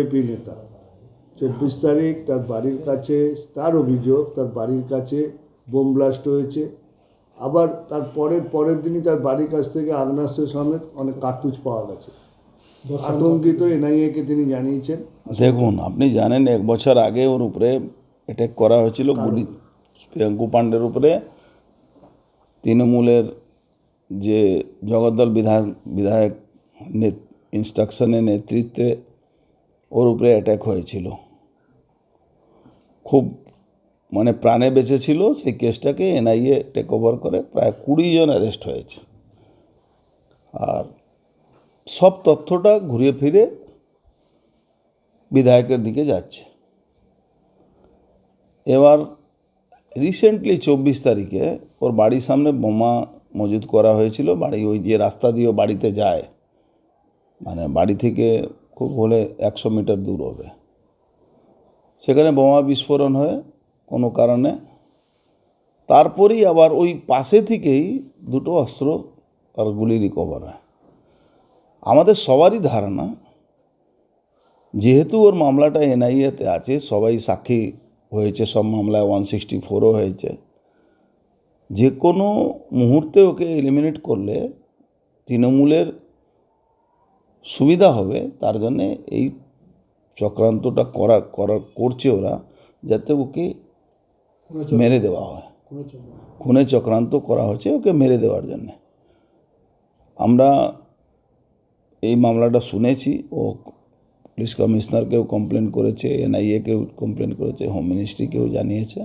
BJP নেতা। চব্বিশ তারিখ তার বাড়ির কাছে তার অভিযোগ তার বাড়ির কাছে বোম ব্লাস্ট হয়েছে। আবার তার পরের পরের দিনই তার বাড়ির কাছ থেকে আগ্নেয়াস্ত্র সমেত অনেক কার্তুজ পাওয়া গেছে। আতঙ্কিত এনআইএকে তিনি জানিয়েছেন। দেখুন আপনি জানেন এক বছর আগে ওর উপরে অ্যাটাক করা হয়েছিল গুলি প্রিয়াঙ্কু পাণ্ডের উপরে। তৃণমূলের যে জগদ্দল বিধায়ক বিধায়ক ইনস্ট্রাকশনের নেতৃত্বে ওর উপরে অ্যাটাক হয়েছিল। খুব মানে প্রাণে বেঁচেছিল, সেই কেসটাকে এনআইএ টেক ওভার করে প্রায় কুড়ি জন অ্যারেস্ট হয়েছে। আর সব তথ্যটা ঘুরিয়ে ফিরে বিধায়কের দিকে যাচ্ছে। এবার রিসেন্টলি চব্বিশ তারিখে ওর বাড়ির সামনে বোমা মজুদ করা হয়েছিল। বাড়ি ওই যে রাস্তা দিয়ে বাড়িতে যায় মানে বাড়ি থেকে খুব হলে একশো মিটার দূর হবে। সেখানে বোমা বিস্ফোরণ হয়ে কোনো কারণে। তারপরেই আবার ওই পাশে থেকেই দুটো অস্ত্র আর গুলি রিকভার হয়। আমাদের সবারই ধারণা, যেহেতু ওর মামলাটা এনআইএতে আছে, সবাই সাক্ষী হয়েছে, সব মামলায় ওয়ান সিক্সটি ফোরও হয়েছে। যে কোনো মুহূর্তে ওকে এলিমিনেট করলে তৃণমূলের সুবিধা হবে তার জন্যে এই চক্রান্তটা করা করা করছে ওরা যাতে ওকে মেরে দেওয়া হয়। খুনে চক্রান্ত। করা হচ্ছে ওকে মেরে দেওয়ার জন্যে। আমরা এই মামলাটা শুনেছি ও পুলিশ কমিশনারকেও কমপ্লেন করেছে এনআইএকেও কমপ্লেন করেছে হোম মিনিস্ট্রিকেও জানিয়েছে।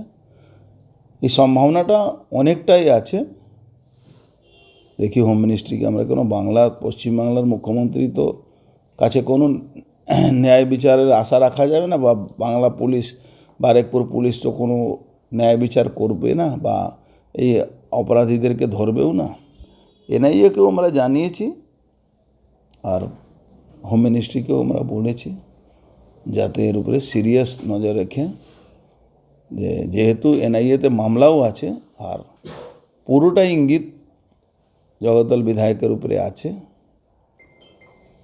এই সম্ভাবনাটা অনেকটাই আছে। দেখি হোম মিনিস্ট্রিকে আমরা কোনো বাংলা, পশ্চিমবাংলার মুখ্যমন্ত্রী তো কাছে কোনো ন্যায় বিচারের আশা রাখা যাবে না বা বাংলা পুলিশ, বারেকপুর পুলিশ তো কোনো ন্যায় বিচার করবে না বা এই অপরাধীদেরকে ধরবেও না। এনআইএকেও আমরা জানিয়েছি আর হোম মিনিস্ট্রিকেও আমরা বলেছি যাতে এর উপরে সিরিয়াস নজর রেখে যে যেহেতু এনআইএতে মামলাও আছে আর পুরোটা ইঙ্গিত জগদ্দল বিধায়কের উপরে আছে।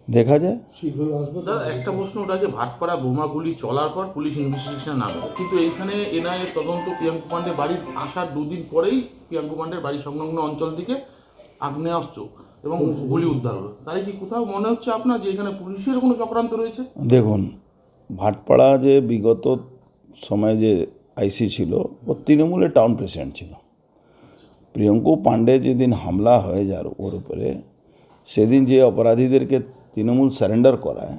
দেখা যায়। শীঘ্রই আসবে একটা প্রশ্ন ওটা যে ভাটপাড়া বোমাগুলি চলার পর পুলিশ ইনভেস্টিগেশন না কিন্তু এইখানে এনআইএর তদন্ত প্রিয়াঙ্কু পাণ্ডে বাড়ির আসার দুদিন পরেই প্রিয়াঙ্কু পাণ্ডের বাড়ি সংলগ্ন অঞ্চল থেকে আগ্নেয়াস্ত্র এবং গুলি উদ্ধার হলো। তাই কি কোথাও মনে হচ্ছে আপনার যে এখানে পুলিশের কোনো চক্রান্ত রয়েছে? দেখুন ভাটপাড়া যে বিগত সময়ে যে আইসি ছিল ও তৃণমূলের টাউন প্রেসিডেন্ট ছিল। প্রিয়ঙ্কু পাণ্ডে যেদিন হামলা হয়ে যার ওর উপরে সেদিন যে অপরাধীদেরকে তৃণমূল সারেন্ডার করায়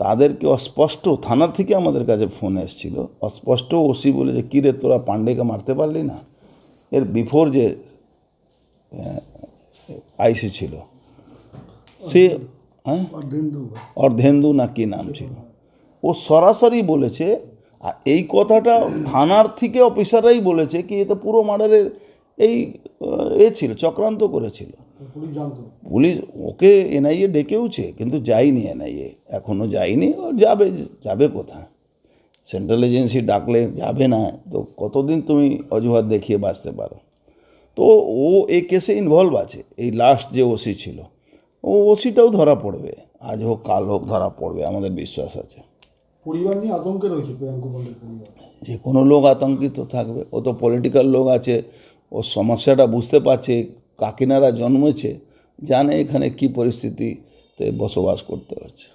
তাদেরকে অস্পষ্ট থানার থেকে আমাদের কাছে ফোন এসেছিল অস্পষ্ট ওসি বলে যে কী রে তোরা পাণ্ডেকে মারতে পারলি না? এর বিফোর যে আইসি ছিল সে হ্যাঁ? অর্ধেন্দু। অর্ধেন্দু না কি নাম ছিল? ও সরাসরি বলেছে আর এই কথাটা থানার থেকে অফিসাররাই বলেছে কি এ তো পুরো মার্ডারের এই এ ছিল চক্রান্ত করেছিল। পুলিশ ওকে এনআইএ ডেকেওছে কিন্তু যায়নি এনআইএ। এখনও যায়নি ও যাবে যাবে কোথায়? সেন্ট্রাল এজেন্সি ডাকলে যাবে না তো কতদিন তুমি অজুহাত দেখিয়ে বাঁচতে পারো? তো ও এই কেসে ইনভলভ আছে এই লাস্ট যে ওসি ছিল। ও ওসিটাও ধরা পড়বে আজ হোক কাল হোক ধরা পড়বে আমাদের বিশ্বাস আছে। পরিবার নিয়ে আতঙ্কে রয়েছে প্রিয়াঙ্কু যে কোনো লোক আতঙ্কিত থাকবে ও তো পলিটিক্যাল লোক আছে ও সমস্যাটা বুঝতে পারছে কাকিনারা জন্মেছে জানে এখানে কি পরিস্থিতিতে বসবাস করতে হচ্ছে।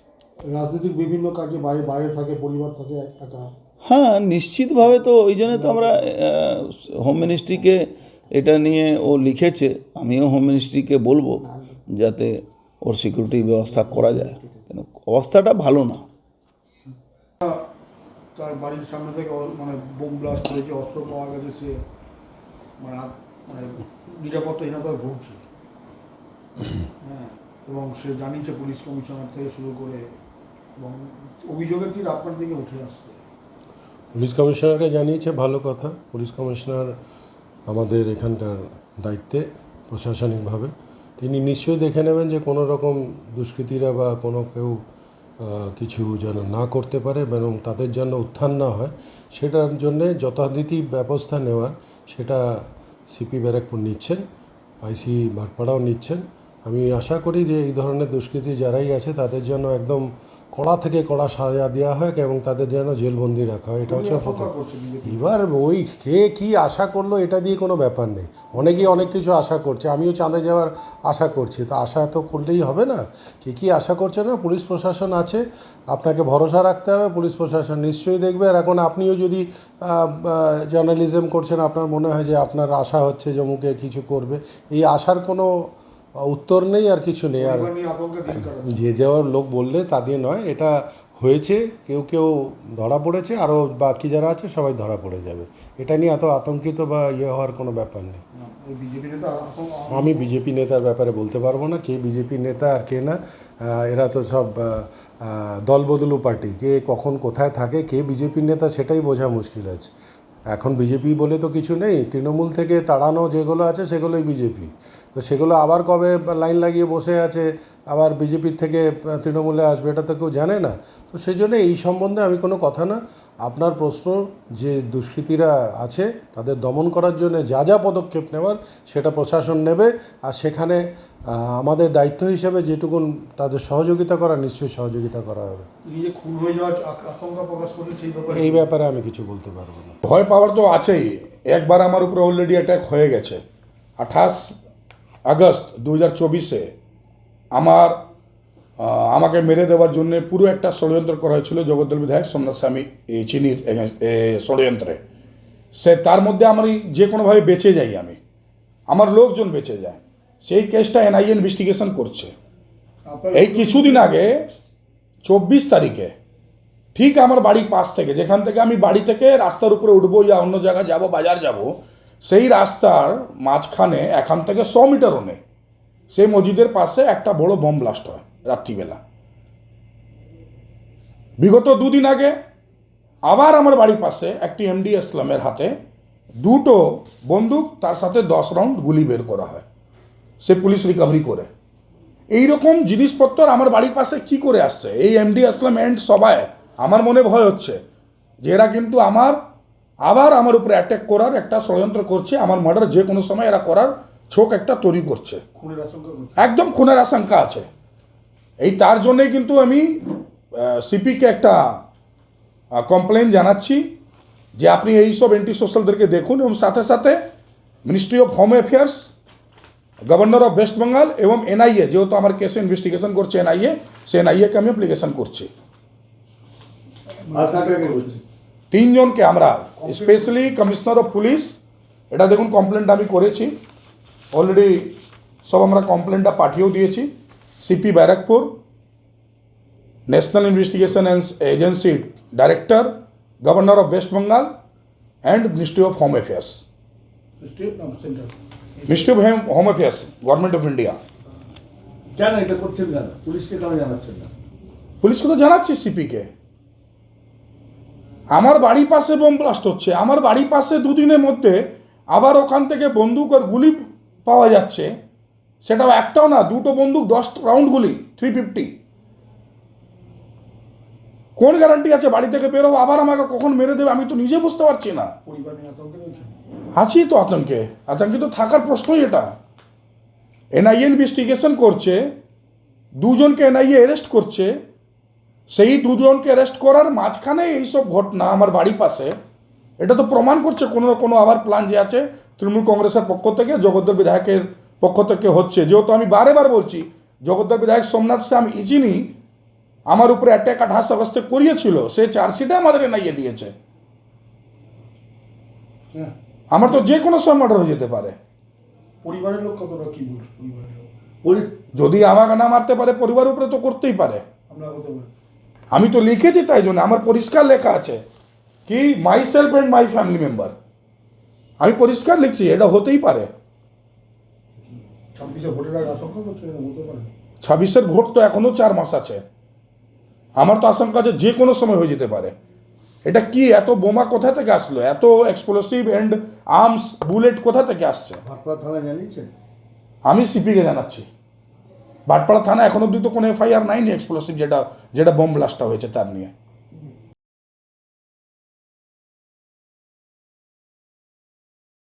রাজনৈতিক বিভিন্ন কাজে বাইরে বাইরে থাকে পরিবার থাকে একা হ্যাঁ নিশ্চিতভাবে তো ওই জন্য তো আমরা হোম মিনিস্ট্রিকে এটা নিয়ে ও লিখেছে আমিও হোম মিনিস্ট্রিকে বলব যাতে ওর সিকিউরিটি ব্যবস্থা করা যায়। কেন অবস্থাটা ভালো না। তার বাড়ির সামনে থেকে মানে বোম ব্লাস্ট হয়েছে অস্ত্র পাওয়া গেছে সে মানে মানে নিরাপত্তাহীনতায় ভুগছে হ্যাঁ এবং সে জানিয়েছে পুলিশ কমিশনার থেকে শুরু করে, এবং অভিযোগের তীর আপনার দিকে উঠে আসছে। পুলিশ কমিশনারকে জানিয়েছে, ভালো কথা। পুলিশ কমিশনার আমাদের এখানকার দায়িত্বে, প্রশাসনিকভাবে। তিনি নিশ্চয়ই দেখে নেবেন যে কোনো রকম দুষ্কৃতীরা বা কোনো কেউ কিছু যেন না করতে পারে, এবং তাদের জন্য উত্থান না হয়, সেটার জন্যে যথারীতি ব্যবস্থা নেওয়ার সেটা সিপি ব্যারাকপুর নিচ্ছেন আইসি বারপাড়াও নিচ্ছেন। আমি আশা করি যে এই ধরনের দুষ্কৃতী যারাই আছে, তাদের জন্য একদম কড়া থেকে কড়া সাজা দেওয়া হয় এবং তাদের যেন জেলবন্দি রাখা হয়। এটা হচ্ছে প্রথম। এবার ওই কে কি আশা করল, এটা দিয়ে কোনো ব্যাপার নেই। অনেকেই অনেক কিছু আশা করছে, আমিও চাঁদে যাওয়ার আশা করছি। তো আশা তো করলেই হবে না। কে কি আশা করছে না? পুলিশ প্রশাসন আছে, আপনাকে ভরসা রাখতে হবে, পুলিশ প্রশাসন নিশ্চয়ই দেখবে। আর এখন আপনিও যদি জার্নালিজম করছেন, আপনার মনে হয় যে আপনার আশা হচ্ছে যে মুখে কিছু করবে। এই আশার কোনো উত্তর নেই আর কিছু নেই আর যে যাওয়ার লোক বললে তা দিয়ে নয় এটা হয়েছে কেউ কেউ ধরা পড়েছে আরও বাকি যারা আছে সবাই ধরা পড়ে যাবে। এটা নিয়ে এত আতঙ্কিত বা ইয়ে হওয়ার কোনো ব্যাপার নেই। আমি বিজেপি নেতার ব্যাপারে বলতে পারব না কে বিজেপি নেতা আর কে না এরা তো সব দলবদলু পার্টি কে কখন কোথায় থাকে কে বিজেপি নেতা সেটাই বোঝা মুশকিল আছে। এখন বিজেপি বলে তো কিছু নেই। তৃণমূল থেকে তাড়ানো যেগুলো আছে সেগুলোই বিজেপি। তো সেগুলো আবার কবে লাইন লাগিয়ে বসে আছে, আবার বিজেপির থেকে তৃণমূলে আসবে এটা তো কেউ জানে না। তো সেই জন্য এই সম্বন্ধে আমি কোনো কথা না। আপনার প্রশ্ন, যে দুষ্কৃতীরা আছে, তাদের দমন করার জন্য যা যা পদক্ষেপ নেওয়ার, সেটা প্রশাসন নেবে। আর সেখানে আমাদের দায়িত্ব হিসেবে যেটুকুন তাদের সহযোগিতা করা নিশ্চয়ই সহযোগিতা করা হবে। এই ব্যাপারে আমি কিছু বলতে পারব না। ভয় পাওয়ার তো আছেই। একবার আমার উপরে অলরেডি অ্যাটাক হয়ে গেছে। আঠাশ আগস্ট দু হাজার চব্বিশে আমার আমাকে মেরে দেওয়ার জন্য পুরো একটা ষড়যন্ত্র করা হয়েছিল জগদ্দল বিধায়ক সোমনাথ স্বামী এই চিনির ষড়যন্ত্রে। সে তার মধ্যে আমার যে কোনোভাবে বেঁচে যাই আমি। আমার লোকজন বেঁচে যায়। সেই কেসটা এনআইএ ইনভেস্টিগেশন করছে। এই কিছুদিন আগে চব্বিশ তারিখে ঠিক আমার বাড়ির পাশ থেকে যেখান থেকে আমি বাড়ি থেকে রাস্তার উপরে উঠবো ইয়া অন্য জায়গায় যাব বাজার যাব সেই রাস্তার মাঝখানে এখান থেকে শ মিটারও নেই। সেই মসজিদের পাশে একটা বড় বম ব্লাস্ট হয় রাত্রিবেলা। বিগত দুদিন আগে আবার আমার বাড়ির পাশে একটি এমডি ইসলামের হাতে দুটো বন্দুক তার সাথে দশ রাউন্ড গুলি বের করা হয়। সে পুলিশ রিকভারি করে। এই রকম জিনিসপত্র আমার বাড়ির পাশে কি করে আসছে? এই এমডি আসলাম এন্ড সবাই আমার মনে ভয় হচ্ছে যে এরা কিন্তু আমার আবার আমার উপরে অ্যাটাক করার একটা ষড়যন্ত্র করছে আমার মার্ডার যে কোনো সময় এরা করার ছোক একটা তৈরি করছে। খুনের আশঙ্কা একদম খুনের আশঙ্কা আছে। এই তার জন্যই কিন্তু আমি সিপিকে একটা কমপ্লেন জানাচ্ছি যে আপনি এই সব অ্যান্টি সোশ্যালদেরকে দেখুন এবং সাথে সাথে ministry of home affairs governor of West Bengal এবং এনআইএ যেহেতু আমার কেসে ইনভেস্টিগেশন করছে এনআইএ সে এনআইএকে আমি অ্যাপ্লিকেশন করছি আর কাকে কে বলছি তিনজনকে আমরা স্পেশালি কমিশনার অফ পুলিশ এটা দেখুন কমপ্লেনটা আমি করেছি অলরেডি সব আমরা কমপ্লেনটা পাঠিয়েও দিয়েছি CP Barrackpore national investigation agency director governor of West Bengal and ministry of home affairs state না centre ministry of home affairs government of India কেন এটা করছেন কেন? পুলিশকে কেন জানাচ্ছেন না? পুলিশকে তো জানাচ্ছি সিপিকে। আমার বাড়ির পাশে বোম ব্লাস্ট হচ্ছে আমার বাড়ির পাশে দুদিনের মধ্যে আবার ওখান থেকে বন্দুক আর গুলি পাওয়া যাচ্ছে। সেটাও একটাও না দুটো বন্দুক দশ রাউন্ড গুলি থ্রি ফিফটি কোন গ্যারান্টি আছে? বাড়ি থেকে বেরোবো আবার আমাকে কখন মেরে দেবে আমি তো নিজে বুঝতে পারছি না পরিবার নিয়ে আতঙ্কে রয়েছে আছি তো আতঙ্কে। আতঙ্কিত থাকার প্রশ্নই এটা। এনআইএ ইনভেস্টিগেশন করছে, দুজনকে এনআইএ অ্যারেস্ট করছে। সেই দুজনকে অ্যারেস্ট করার মাঝখানে এইসব ঘটনা আমার বাড়ির পাশে। এটা তো প্রমাণ করছে কোনো না কোনো আবার প্ল্যান যে আছে তৃণমূল কংগ্রেসের পক্ষ থেকে, জগদ্দল বিধায়কের পক্ষ থেকে হচ্ছে। যেহেতু আমি বারে বার বলছি, জগদ্দল বিধায়ক সোমনাথ শ্যাম ইচিনি আমার উপরে অ্যাটাক আঠাশ আগস্টে করিয়েছিল, সে চার্জশিটে আমাদের এনআইএ দিয়েছে। হ্যাঁ। আমার তো যে কোনো সময় মার্ডার হয়ে যেতে পারে। পরিবারের লোক কতটা কি যদি আমাকে না মারতে পারে পরিবার উপরে তো করতেই পারে। আমি তো লিখেছি তাই জন্য আমার পরিষ্কার লেখা আছে কি my self and my family member আমি পরিষ্কার লিখছি এটা হতেই পারে। ছাব্বিশের ভোট তো এখনও চার মাস আছে। আমার তো আশঙ্কা আছে যে কোনো সময় হয়ে যেতে পারে। এটা কি? এত বোমা কোথা থেকে আসলো? এত এক্সপ্লোসিভ অ্যান্ড আর্মস বুলেট কোথা থেকে আসছে? জানিয়েছেন? আমি সিপিকে জানাচ্ছি। বাটপাড়া থানা এখন অব্দি তো কোনো এফআইআর নাইনি এক্সপ্লোসিভ যেটা যেটা বোম ব্লাস্টটা হয়েছে তার নিয়ে।